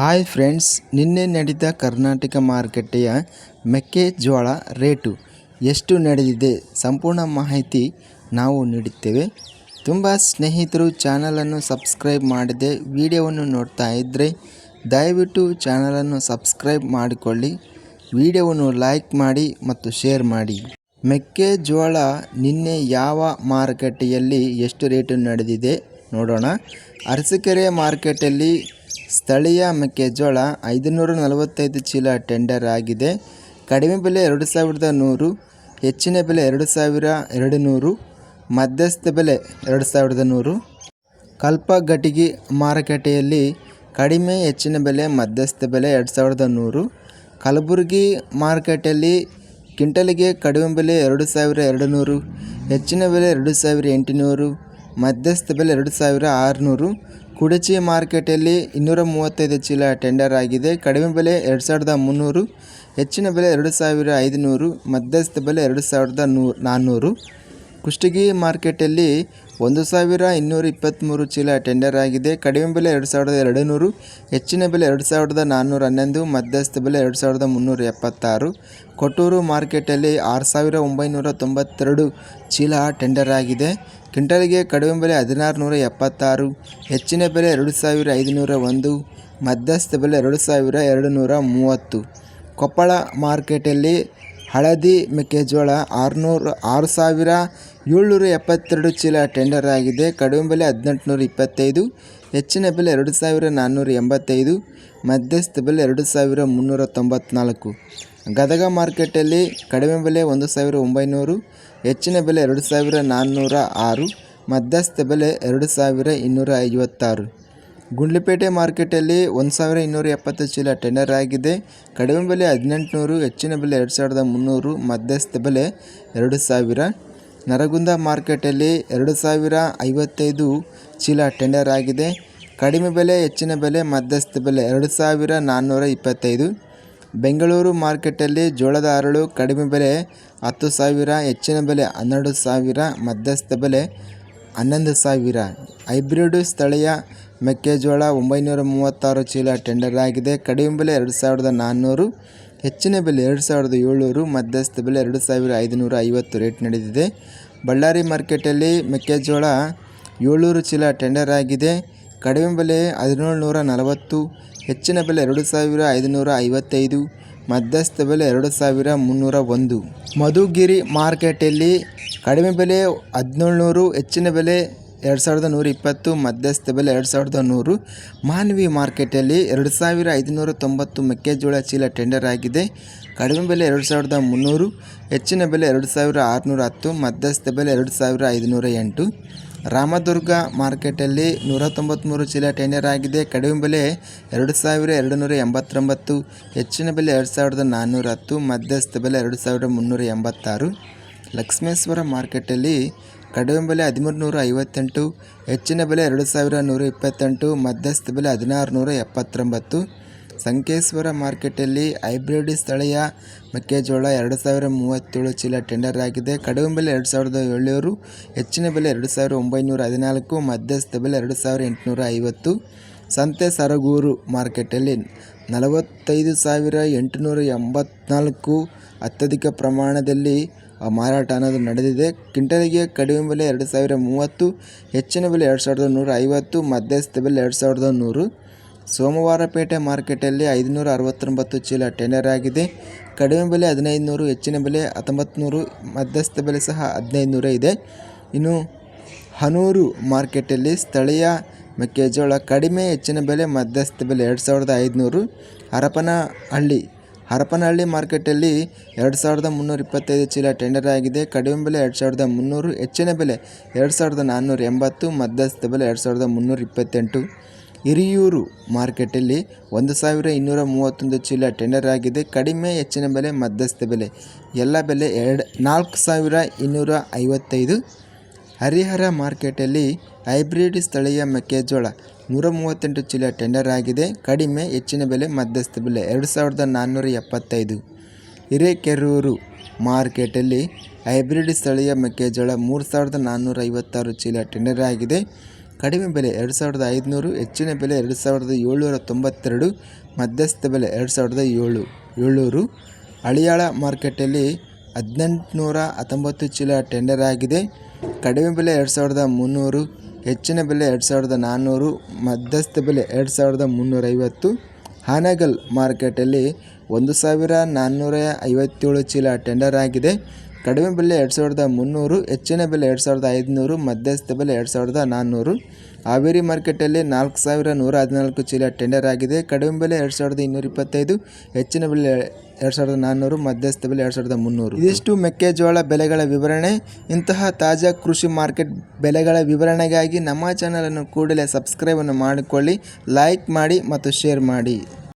Hi friends, ನಿನ್ನೆ ನಡೆದ ಕರ್ನಾಟಕ ಮಾರುಕಟ್ಟೆಯ ಮೆಕ್ಕೆಜೋಳ ರೇಟು ಎಷ್ಟು ನಡೆದಿದೆ ಸಂಪೂರ್ಣ ಮಾಹಿತಿ ನಾವು ನೀಡುತ್ತೇವೆ. ತುಂಬ ಸ್ನೇಹಿತರು ಚಾನಲನ್ನು ಸಬ್ಸ್ಕ್ರೈಬ್ ಮಾಡದೆ ವಿಡಿಯೋವನ್ನು ನೋಡ್ತಾ ಇದ್ದರೆ ದಯವಿಟ್ಟು ಚಾನಲನ್ನು ಸಬ್ಸ್ಕ್ರೈಬ್ ಮಾಡಿಕೊಳ್ಳಿ. ವಿಡಿಯೋವನ್ನು ಲೈಕ್ ಮಾಡಿ ಮತ್ತು ಶೇರ್ ಮಾಡಿ. ಮೆಕ್ಕೆಜೋಳ ನಿನ್ನೆ ಯಾವ ಮಾರುಕಟ್ಟೆಯಲ್ಲಿ ಎಷ್ಟು ರೇಟು ನಡೆದಿದೆ ನೋಡೋಣ. ಅರಸಿಕೆರೆ ಮಾರ್ಕೆಟಲ್ಲಿ ಸ್ಥಳೀಯ ಮೆಕ್ಕೆಜೋಳ ಐದುನೂರ ನಲವತ್ತೈದು ಚೀಲ ಟೆಂಡರ್ ಆಗಿದೆ. ಕಡಿಮೆ ಬೆಲೆ ಎರಡು ಸಾವಿರದ ನೂರು, ಹೆಚ್ಚಿನ ಬೆಲೆ ಎರಡು ಸಾವಿರ ಎರಡು ನೂರು, ಮಧ್ಯಸ್ಥ ಬೆಲೆ ಎರಡು ಸಾವಿರದ ನೂರು. ಕಲ್ಪಗಟಿಗಿ ಮಾರುಕಟ್ಟೆಯಲ್ಲಿ ಕಡಿಮೆ ಹೆಚ್ಚಿನ ಬೆಲೆ ಮಧ್ಯಸ್ಥ ಬೆಲೆ ಎರಡು ಸಾವಿರದ ನೂರು. ಕಲಬುರಗಿ ಮಾರುಕಟ್ಟೆಯಲ್ಲಿ ಕ್ವಿಂಟಲಿಗೆ ಕಡಿಮೆ ಬೆಲೆ ಎರಡು ಸಾವಿರ ಎರಡು ನೂರು, ಹೆಚ್ಚಿನ ಬೆಲೆ ಎರಡು ಸಾವಿರ ಎಂಟುನೂರು, ಮಧ್ಯಸ್ಥ ಬೆಲೆ ಎರಡು ಸಾವಿರ ಆರುನೂರು. ಕುಡಚಿ ಮಾರ್ಕೆಟಲ್ಲಿ ಇನ್ನೂರ ಮೂವತ್ತೈದು ಚೀಲ ಟೆಂಡರ್ ಆಗಿದೆ. ಕಡಿಮೆ ಬೆಲೆ ಎರಡು ಸಾವಿರದ ಮುನ್ನೂರು, ಹೆಚ್ಚಿನ ಬೆಲೆ ಎರಡು ಸಾವಿರ ಐದುನೂರು, ಮಧ್ಯಸ್ಥ ಬೆಲೆ ಎರಡು ಸಾವಿರದ ನೂ ನಾನ್ನೂರು ಕುಷ್ಟಗಿ ಮಾರ್ಕೆಟಲ್ಲಿ ಒಂದು ಸಾವಿರ ಇನ್ನೂರ ಇಪ್ಪತ್ತ್ಮೂರು ಚೀಲ ಟೆಂಡರ್ ಆಗಿದೆ. ಕಡಿಮೆ ಬೆಲೆ ಎರಡು ಸಾವಿರದ ಎರಡು ನೂರು ಹೆಚ್ಚಿನ ಬೆಲೆ ಎರಡು ಸಾವಿರದ ನಾನ್ನೂರ ಹನ್ನೊಂದು, ಮಧ್ಯಸ್ಥ ಬೆಲೆ ಎರಡು ಸಾವಿರದ ಮುನ್ನೂರ ಎಪ್ಪತ್ತಾರು. ಕೊಟ್ಟೂರು ಮಾರ್ಕೆಟಲ್ಲಿ ಆರು ಸಾವಿರ ಒಂಬೈನೂರ ತೊಂಬತ್ತೆರಡು ಚೀಲ ಟೆಂಡರ್ ಆಗಿದೆ. ಕ್ವಿಂಟಲ್ಗೆ ಕಡಿಮೆ ಬೆಲೆ ಹದಿನಾರು ನೂರ ಎಪ್ಪತ್ತಾರು, ಹೆಚ್ಚಿನ ಬೆಲೆ ಎರಡು ಸಾವಿರ ಐದುನೂರ ಒಂದು, ಮಧ್ಯಸ್ಥ ಬೆಲೆ ಎರಡು ಸಾವಿರ ಎರಡು ನೂರ ಮೂವತ್ತು. ಕೊಪ್ಪಳ ಮಾರ್ಕೆಟಲ್ಲಿ ಹಳದಿ ಮೆಕ್ಕೆಜೋಳ ಆರುನೂರು, ಆರು ಸಾವಿರ ಏಳ್ನೂರ ಎಪ್ಪತ್ತೆರಡು ಚೀಲ ಟೆಂಡರ್ ಆಗಿದೆ. ಕಡಿಮೆ ಬೆಲೆ ಹದಿನೆಂಟುನೂರ ಇಪ್ಪತ್ತೈದು, ಹೆಚ್ಚಿನ ಬೆಲೆ ಎರಡು ಸಾವಿರ ನಾನ್ನೂರ ಎಂಬತ್ತೈದು, ಮಧ್ಯಸ್ಥ ಬೆಲೆ ಎರಡು ಸಾವಿರ ಮುನ್ನೂರ ತೊಂಬತ್ನಾಲ್ಕು. ಗದಗ ಮಾರ್ಕೆಟಲ್ಲಿ ಕಡಿಮೆ ಬೆಲೆ ಒಂದು ಸಾವಿರ ಒಂಬೈನೂರು, ಹೆಚ್ಚಿನ ಬೆಲೆ ಎರಡು ಸಾವಿರ ನಾನ್ನೂರ ಆರು, ಮಧ್ಯಸ್ಥ ಬೆಲೆ ಎರಡು ಸಾವಿರ ಇನ್ನೂರ ಐವತ್ತಾರು. ಗುಂಡ್ಲುಪೇಟೆ ಮಾರ್ಕೆಟಲ್ಲಿ ಒಂದು ಸಾವಿರ ಇನ್ನೂರ ಎಪ್ಪತ್ತು ಚೀಲ ಟೆಂಡರ್ ಆಗಿದೆ. ಕಡಿಮೆ ಬೆಲೆ ಹದಿನೆಂಟುನೂರು, ಹೆಚ್ಚಿನ ಬೆಲೆ ಎರಡು ಸಾವಿರದ ಮುನ್ನೂರು, ಮಧ್ಯಸ್ಥ ಬೆಲೆ ಎರಡು ಸಾವಿರ. ನರಗುಂದ ಮಾರ್ಕೆಟಲ್ಲಿ ಎರಡು ಸಾವಿರ ಐವತ್ತೈದು ಚೀಲ ಟೆಂಡರ್ ಆಗಿದೆ. ಕಡಿಮೆ ಬೆಲೆ, ಹೆಚ್ಚಿನ ಬೆಲೆ, ಮಧ್ಯಸ್ಥ ಬೆಲೆ ಎರಡು ಸಾವಿರ ನಾನ್ನೂರ ಇಪ್ಪತ್ತೈದು. ಬೆಂಗಳೂರು ಮಾರ್ಕೆಟಲ್ಲಿ ಜೋಳದ ಅರಳು ಕಡಿಮೆ ಬೆಲೆ ಹತ್ತು ಸಾವಿರ, ಹೆಚ್ಚಿನ ಬೆಲೆ ಹನ್ನೆರಡು ಸಾವಿರ, ಮಧ್ಯಸ್ಥ ಬೆಲೆ ಹನ್ನೊಂದು ಸಾವಿರ. ಹೈಬ್ರಿಡ್ ಸ್ಥಳೀಯ ಮೆಕ್ಕೆಜೋಳ ಒಂಬೈನೂರ ಮೂವತ್ತಾರು ಚೀಲ ಟೆಂಡರ್ ಆಗಿದೆ. ಕಡಿಮೆ ಬೆಲೆ ಎರಡು ಸಾವಿರದ ನಾನ್ನೂರು, ಹೆಚ್ಚಿನ ಬೆಲೆ ಎರಡು ಸಾವಿರದ ಏಳ್ನೂರು, ಮಧ್ಯಸ್ಥ ಬೆಲೆ ಎರಡು ಸಾವಿರ ಐದುನೂರ ಐವತ್ತು ರೇಟ್ ನಡೆದಿದೆ. ಬಳ್ಳಾರಿ ಮಾರ್ಕೆಟಲ್ಲಿ ಮೆಕ್ಕೆಜೋಳ ಏಳ್ನೂರು ಚೀಲ ಟೆಂಡರ್ ಆಗಿದೆ. ಕಡಿಮೆ ಬೆಲೆ ಹದಿನೇಳು ನೂರ ನಲವತ್ತು, ಹೆಚ್ಚಿನ ಬೆಲೆ ಎರಡು ಸಾವಿರ ಐದುನೂರ ಐವತ್ತೈದು, ಮಧ್ಯಸ್ಥ ಬೆಲೆ ಎರಡು ಸಾವಿರ ಮುನ್ನೂರ ಒಂದು. ಮಧುಗಿರಿ ಮಾರ್ಕೆಟಲ್ಲಿ ಕಡಿಮೆ ಬೆಲೆ ಹದಿನೇಳುನೂರು, ಹೆಚ್ಚಿನ ಬೆಲೆ ಎರಡು ಸಾವಿರದ ನೂರ ಇಪ್ಪತ್ತು ಮಧ್ಯಸ್ಥ ಬೆಲೆ ಎರಡು ಸಾವಿರದ ನೂರು. ಮಾನ್ವಿ ಮಾರ್ಕೆಟಲ್ಲಿ ಎರಡು ಸಾವಿರ ಐದುನೂರ ತೊಂಬತ್ತು ಮೆಕ್ಕೆಜೋಳ ಚೀಲ ಟೆಂಡರ್ ಆಗಿದೆ. ಕಡಿಮೆ ಬೆಲೆ ಎರಡು ಸಾವಿರದ ಮುನ್ನೂರು, ಹೆಚ್ಚಿನ ಬೆಲೆ ಎರಡು ಸಾವಿರ ಆರುನೂರ ಹತ್ತು, ಮಧ್ಯಸ್ಥ ಬೆಲೆ ಎರಡು ಸಾವಿರ ಐದುನೂರ ಎಂಟು. ರಾಮದುರ್ಗ ಮಾರ್ಕೆಟಲ್ಲಿ ನೂರ ತೊಂಬತ್ತ್ಮೂರು ಚೀಲ ಟೆಂಡರ್ ಆಗಿದೆ. ಕಡಿಮೆ ಬೆಲೆ ಎರಡು ಸಾವಿರ ಎರಡು ನೂರ ಎಂಬತ್ತೊಂಬತ್ತು, ಹೆಚ್ಚಿನ ಬೆಲೆ ಎರಡು ಸಾವಿರದ ನಾನ್ನೂರ ಹತ್ತು, ಮಧ್ಯಸ್ಥ ಬೆಲೆ ಎರಡು ಸಾವಿರದ ಮುನ್ನೂರ ಎಂಬತ್ತಾರು. ಲಕ್ಷ್ಮೇಶ್ವರ ಮಾರ್ಕೆಟಲ್ಲಿ ಕಡಿಮೆ ಬೆಲೆ ಹದಿಮೂರು ನೂರ ಐವತ್ತೆಂಟು ಹೆಚ್ಚಿನ ಬೆಲೆ ಎರಡು ಸಾವಿರ ನೂರ ಇಪ್ಪತ್ತೆಂಟು ಮಧ್ಯಸ್ಥ ಬೆಲೆ ಹದಿನಾರು ನೂರ ಎಪ್ಪತ್ತೊಂಬತ್ತು ಸಂಕೇಶ್ವರ ಮಾರ್ಕೆಟಲ್ಲಿ ಹೈಬ್ರಿಡ್ ಸ್ಥಳೀಯ ಮೆಕ್ಕೆಜೋಳ ಎರಡು ಸಾವಿರ ಮೂವತ್ತೇಳು ಚೀಲ ಟೆಂಡರ್ ಆಗಿದೆ. ಕಡಿಮೆ ಬೆಲೆ ಎರಡು ಸಾವಿರದ ಏಳ್ನೂರು ಹೆಚ್ಚಿನ ಬೆಲೆ ಎರಡು ಸಾವಿರ ಒಂಬೈನೂರ ಹದಿನಾಲ್ಕು ಮಧ್ಯಸ್ಥ ಬೆಲೆ ಎರಡು ಸಾವಿರ ಎಂಟುನೂರ ಐವತ್ತು ಸಂತೆ ಸರಗೂರು ಮಾರ್ಕೆಟಲ್ಲಿ ನಲವತ್ತೈದು ಸಾವಿರ ಎಂಟುನೂರ ಎಂಬತ್ನಾಲ್ಕು ಅತ್ಯಧಿಕ ಪ್ರಮಾಣದಲ್ಲಿ ಮಾರಾಟ ಅನ್ನೋದು ನಡೆದಿದೆ. ಕ್ವಿಂಟಲಿಗೆ ಕಡಿಮೆ ಬೆಲೆ ಎರಡು ಸಾವಿರ ಮೂವತ್ತು, ಹೆಚ್ಚಿನ ಬೆಲೆ ಎರಡು ಸಾವಿರದ ನೂರ ಐವತ್ತು, ಮಧ್ಯಸ್ಥ ಬೆಲೆ ಎರಡು ಸಾವಿರದ ನೂರು. ಸೋಮವಾರಪೇಟೆ ಮಾರ್ಕೆಟಲ್ಲಿ ಐದುನೂರ ಅರವತ್ತೊಂಬತ್ತು ಚೀಲ ಟೆಂಡರ್ ಆಗಿದೆ. ಕಡಿಮೆ ಬೆಲೆ ಹದಿನೈದು ನೂರು ಹೆಚ್ಚಿನ ಬೆಲೆ ಹತ್ತೊಂಬತ್ತು ಮಧ್ಯಸ್ಥ ಬೆಲೆ ಸಹ ಹದಿನೈದು ಇದೆ. ಇನ್ನು ಹನೂರು ಮಾರ್ಕೆಟಲ್ಲಿ ಸ್ಥಳೀಯ ಮೆಕ್ಕೆಜೋಳ ಕಡಿಮೆ, ಹೆಚ್ಚಿನ ಬೆಲೆ ಮಧ್ಯಸ್ಥ ಬೆಲೆ ಎರಡು ಸಾವಿರದ ಐದುನೂರು. ಹರಪನಹಳ್ಳಿ ಹರಪನಹಳ್ಳಿ ಮಾರ್ಕೆಟಲ್ಲಿ ಎರಡು ಸಾವಿರದ ಮುನ್ನೂರ ಇಪ್ಪತ್ತೈದು ಚೀಲ ಟೆಂಡರ್ ಆಗಿದೆ. ಕಡಿಮೆ ಬೆಲೆ ಎರಡು ಸಾವಿರದ ಮುನ್ನೂರು, ಹೆಚ್ಚಿನ ಬೆಲೆ ಎರಡು ಸಾವಿರದ ನಾನ್ನೂರ ಎಂಬತ್ತು, ಮಧ್ಯಸ್ಥ ಬೆಲೆ ಎರಡು ಸಾವಿರದ ಮುನ್ನೂರ ಇಪ್ಪತ್ತೆಂಟು. ಹಿರಿಯೂರು ಮಾರ್ಕೆಟಲ್ಲಿ ಒಂದು ಸಾವಿರ ಇನ್ನೂರ ಮೂವತ್ತೊಂದು ಚೀಲ ಟೆಂಡರ್ ಆಗಿದೆ. ಕಡಿಮೆ, ಹೆಚ್ಚಿನ ಬೆಲೆ, ಮಧ್ಯಸ್ಥ ಬೆಲೆ. ಎಲ್ಲ ಬೆಲೆ ಎರಡು ನಾಲ್ಕು ಸಾವಿರ ಇನ್ನೂರ ಐವತ್ತೈದು. ಹರಿಹರ ಮಾರ್ಕೆಟಲ್ಲಿ ಹೈಬ್ರಿಡ್ ಸ್ಥಳೀಯ ಮೆಕ್ಕೆಜೋಳ ನೂರ ಮೂವತ್ತೆಂಟು ಚೀಲ ಟೆಂಡರ್ ಆಗಿದೆ. ಕಡಿಮೆ, ಹೆಚ್ಚಿನ ಬೆಲೆ, ಮಧ್ಯಸ್ಥ ಬೆಲೆ ಎರಡು ಸಾವಿರದ ನಾನ್ನೂರ ಎಪ್ಪತ್ತೈದು. ಹಿರೇಕೆರೂರು ಮಾರ್ಕೆಟಲ್ಲಿ ಹೈಬ್ರಿಡ್ ಸ್ಥಳೀಯ ಮೆಕ್ಕೆಜೋಳ ಮೂರು ಸಾವಿರದ ನಾನ್ನೂರ ಐವತ್ತಾರು ಚೀಲ ಟೆಂಡರ್ ಆಗಿದೆ. ಕಡಿಮೆ ಬೆಲೆ ಎರಡು ಸಾವಿರದ ಐದುನೂರು, ಹೆಚ್ಚಿನ ಬೆಲೆ ಎರಡು ಸಾವಿರದ ಏಳ್ನೂರ ತೊಂಬತ್ತೆರಡು, ಮಧ್ಯಸ್ಥ ಬೆಲೆ ಎರಡು ಸಾವಿರದ ಏಳು ಏಳ್ನೂರು ಹಳಿಯಾಳ ಮಾರ್ಕೆಟಲ್ಲಿ ಹದಿನೆಂಟುನೂರ ಹತ್ತೊಂಬತ್ತು ಚೀಲ ಟೆಂಡರ್ ಆಗಿದೆ. ಕಡಿಮೆ ಬೆಲೆ ಎರಡು ಸಾವಿರದ ಮುನ್ನೂರು, ಹೆಚ್ಚಿನ ಬೆಲೆ ಎರಡು ಸಾವಿರದ ನಾನ್ನೂರು, ಮಧ್ಯಸ್ಥ ಬೆಲೆ ಎರಡು ಸಾವಿರದ ಮುನ್ನೂರೈವತ್ತು. ಹಾನಗಲ್ ಮಾರ್ಕೆಟಲ್ಲಿ ಒಂದು ಸಾವಿರ ನಾನ್ನೂರ ಐವತ್ತೇಳು ಚೀಲ ಟೆಂಡರ್ ಆಗಿದೆ. ಕಡಿಮೆ ಬೆಲೆ ಎರಡು ಸಾವಿರದ ಮುನ್ನೂರು, ಹೆಚ್ಚಿನ ಬೆಲೆ ಎರಡು ಸಾವಿರದ ಐದುನೂರು, ಮಧ್ಯಸ್ಥ ಬೆಲೆ ಎರಡು ಸಾವಿರದ ನಾನ್ನೂರು. ಹಾವೇರಿ ಮಾರ್ಕೆಟಲ್ಲಿ ನಾಲ್ಕು ಸಾವಿರ ನೂರ ಹದಿನಾಲ್ಕು ಚೀಲ ಟೆಂಡರ್ ಆಗಿದೆ. ಕಡಿಮೆ ಬೆಲೆ ಎರಡು ಸಾವಿರದ ಇನ್ನೂರ ಇಪ್ಪತ್ತೈದು, ಹೆಚ್ಚಿನ ಬೆಲೆ ಎರಡು ಸಾವಿರದ ನಾನ್ನೂರು, ಮಧ್ಯಸ್ಥ ಬೆಲೆ ಎರಡು ಸಾವಿರದ ಮುನ್ನೂರು. ಇದಿಷ್ಟು ಮೆಕ್ಕೆಜೋಳ ಬೆಲೆಗಳ ವಿವರಣೆ. ಇಂತಹ ತಾಜಾ ಕೃಷಿ ಮಾರ್ಕೆಟ್ ಬೆಲೆಗಳ ವಿವರಣೆಗಾಗಿ ನಮ್ಮ ಚಾನಲನ್ನು ಕೂಡಲೇ ಸಬ್ಸ್ಕ್ರೈಬನ್ನು ಮಾಡಿಕೊಳ್ಳಿ, ಲೈಕ್ ಮಾಡಿ ಮತ್ತು ಶೇರ್ ಮಾಡಿ.